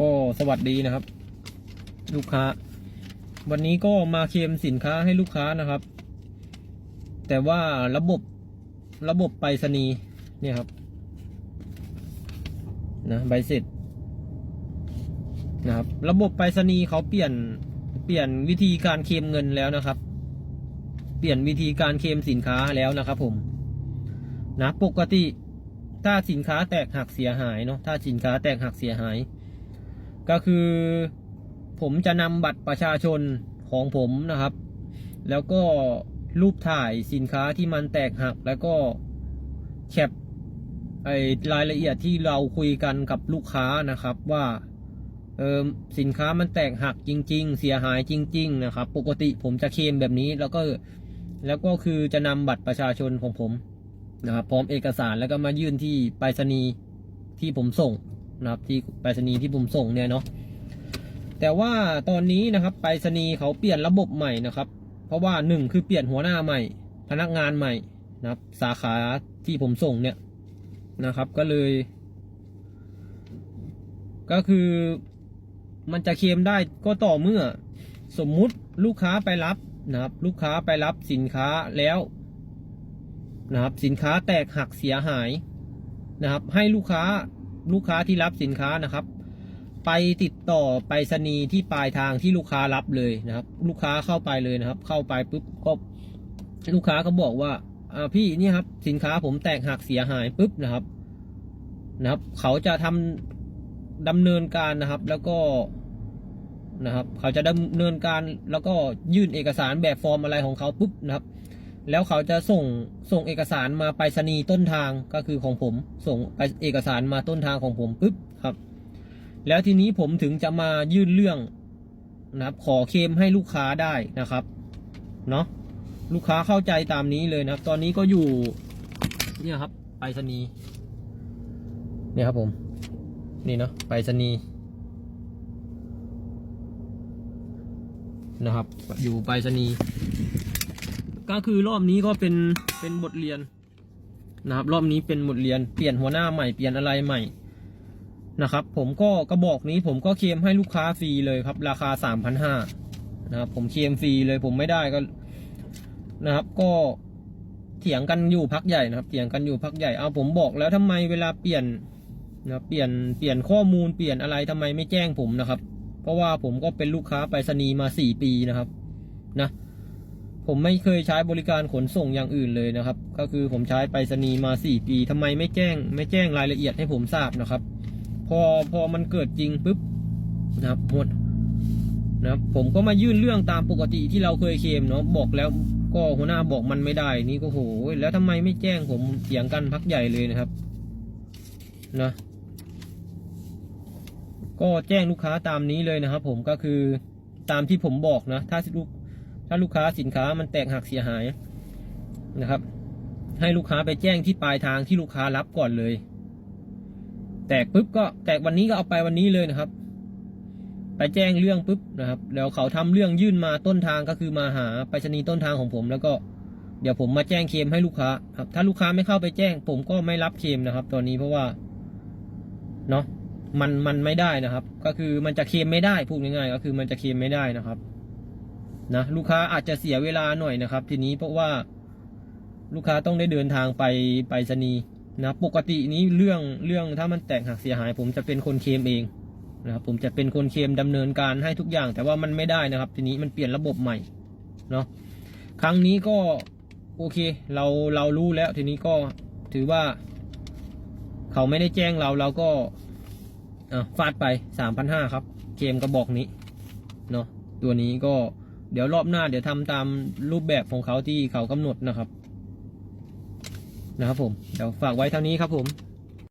ก็สวัสดีนะครับ ลูกค้า วันนี้ก็มาเคลมสินค้าให้ลูกค้านะครับ แต่ว่าระบบระบบไปรษณีย์เนี่ยครับ นะใบเสร็จนะครับ ระบบไปรษณีย์เขาเปลี่ยนเปลี่ยนวิธีการเคลมเงินแล้วนะครับ เปลี่ยนวิธีการเคลมสินค้าแล้วนะครับผมนะปกติถ้าสินค้าแตกหักเสียหายเนาะถ้าสินค้าแตกหักเสียหาย ก็คือผมจะนำบัตรประชาชนของผมนะครับ แล้วก็รูปถ่ายสินค้าที่มันแตกหัก แล้วก็แคปไอรายละเอียดที่เราคุยกันกับลูกค้านะครับว่าเออสินค้ามันแตกหักจริง ๆ เสียหายจริง ๆ นะครับ ปกติผมจะเคลมแบบนี้แล้วก็แล้วก็คือจะนำบัตรประชาชนของผมนะครับ พร้อมเอกสารแล้วก็มายื่นที่ไปรษณีย์ที่ผมส่ง นะครับที่ไปรษณีย์ที่ผมส่งเนี่ยเนาะแต่ว่าตอนนี้นะครับไปรษณีย์เขาเปลี่ยนระบบใหม่นะครับ เพราะว่าหนึ่งคือเปลี่ยนหัวหน้าใหม่ พนักงานใหม่นะครับ สาขาที่ผมส่งเนี่ยนะครับ ก็เลย ก็คือมันจะเคลมได้ก็ต่อเมื่อ สมมุติลูกค้าไปรับนะครับ ลูกค้าไปรับสินค้าแล้วนะครับ สินค้าแตกหักเสียหายนะครับ ให้ลูกค้า ลูกค้าที่รับสินค้านะครับ ไปติดต่อไปรษณีย์ที่ปลายทางที่ลูกค้ารับเลยนะครับ ลูกค้าเข้าไปเลยนะครับ เข้าไปปุ๊บก็ลูกค้าก็บอกว่าอ่าพี่นี่ครับสินค้าผมแตกหักเสียหายปุ๊บนะครับนะครับ เขาจะทำดำเนินการนะครับ แล้วก็นะครับ เขาจะดำเนินการแล้วก็ยื่นเอกสารแบบฟอร์มอะไรของเขาปุ๊บนะครับ แล้วเขาจะส่งส่งเอกสารมาไปรษณีย์ต้นทางก็คือของผม ส่งไปเอกสารมาต้นทางของผมปุ๊บครับ แล้วทีนี้ผมถึงจะมายื่นเรื่องนะครับ ขอเคมให้ลูกค้าได้นะครับเนาะลูกค้าเข้าใจตามนี้เลยนะครับ ตอนนี้ก็อยู่เนี่ยครับไปรษณีย์เนี่ยครับผม นี่เนาะไปรษณีย์นะครับ อยู่ไปรษณีย์ ก็คือรอบนี้ก็เป็นเป็นบทเรียนนะครับ รอบนี้เป็นบทเรียนเปลี่ยนหัวหน้าใหม่เปลี่ยนอะไรใหม่นะครับ ผมก็กระบอกนี้ผมก็เคลมให้ลูกค้าฟรีเลยครับ ราคาสามพันห้านะครับผมเคลมฟรีเลยผมไม่ได้ก็นะครับ ก็เถียงกันอยู่พักใหญ่นะครับเถียงกันอยู่พักใหญ่เอาผมบอกแล้วทำไมเวลาเปลี่ยนนะเปลี่ยนเปลี่ยนข้อมูลเปลี่ยนอะไรทำไมไม่แจ้งผมนะครับ เพราะว่าผมก็เป็นลูกค้าไปรษณีย์มาสี่ปีนะครับ นะ ผมไม่เคยใช้บริการขนส่งอย่างอื่นเลยนะครับ ก็คือผมใช้ไปรษณีย์มาสี่ปีทำไมไม่แจ้ง ไม่แจ้งรายละเอียดให้ผมทราบนะครับ พอพอมันเกิดจริงปุ๊บนะครับหมดนะครับผมก็มายื่นเรื่องตามปกติที่เราเคยเคลมเนาะบอกแล้วก็หัวหน้าบอกมันไม่ได้นี่ก็โหแล้วทำไมไม่แจ้งผมเถียงกันพักใหญ่เลยนะครับนะก็แจ้งลูกค้าตามนี้เลยนะครับ ผมก็คือตามที่ผมบอกนะ ถ้าลูก ถ้าลูกค้าสินค้ามันแตกหักเสียหายนะครับ ให้ลูกค้าไปแจ้งที่ปลายทางที่ลูกค้ารับก่อนเลย แตกปุ๊บก็แตกวันนี้ก็เอาไปวันนี้เลยนะครับ ไปแจ้งเรื่องปุ๊บนะครับแล้วเขาทำเรื่องยื่นมาต้นทางก็คือมาหาไปรษณีย์ต้นทางของผม แล้วก็เดี๋ยวผมมาแจ้งเคลมให้ลูกค้าครับถ้าลูกค้าไม่เข้าไปแจ้ง ผมก็ไม่รับเคลมนะครับ ตอนนี้เพราะว่าเนาะมันมันไม่ได้นะครับ ก็คือมันจะเคลมไม่ได้พูดง่ายๆก็คือมันจะเคลมไม่ได้นะครับ นะลูกค้าอาจจะเสียเวลาหน่อยนะครับ ทีนี้เพราะว่าลูกค้าต้องได้เดินทางไปไปรษณีนะปกตินี้เรื่องเรื่องถ้ามันแตกหักเสียหาย ผมจะเป็นคนเคมเองนะครับผมจะเป็นคนเคมดำเนินการให้ทุกอย่าง แต่ว่ามันไม่ได้นะครับ ทีนี้มันเปลี่ยนระบบใหม่เนาะครั้งนี้ก็โอเค เราเรารู้แล้วทีนี้ก็ถือว่า เขาไม่ได้แจ้งเราเราก็อ่ฟาดไปสามพันห้าครับ เคมกระบอกนี้เนาะตัวนี้ก็ เดี๋ยวรอบหน้าเดี๋ยวทำตามรูปแบบของเขาที่เขากำหนดนะครับ นะครับผม เดี๋ยวฝากไว้เท่านี้ครับผม